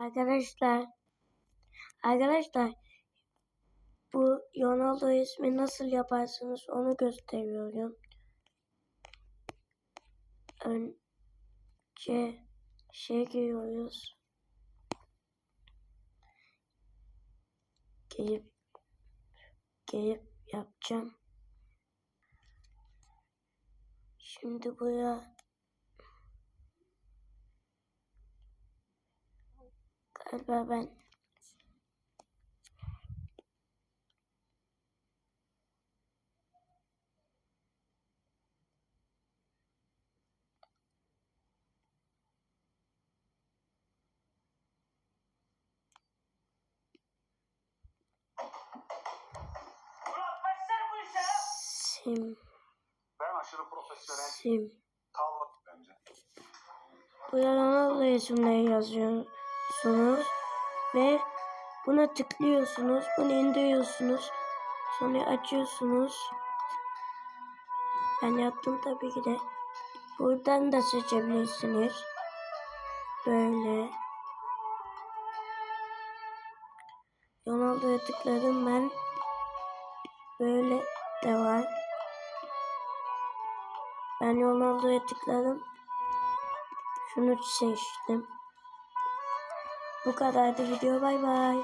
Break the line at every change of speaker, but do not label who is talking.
Arkadaşlar, arkadaşlar bu Ronaldo ismi nasıl yaparsınız onu gösteriyorum. Önce şey giriyoruz. Gelip gelip yapacağım. Şimdi buraya galiba ben.
Bu
sim.
Ben aşırı profesyonel
sim.
kalmadım bence.
buraya Ronaldo isimleri yazıyorsunuz ve buna tıklıyorsunuz. Bunu indiriyorsunuz. Sonra açıyorsunuz. Ben yaptım tabii ki de. Buradan da seçebilirsiniz. Böyle. Ronaldo'ya tıkladım ben. Böyle de var. Ben Ronaldo'ya tıkladım. Şunu seçtim. Bu kadardı video. Bay bay.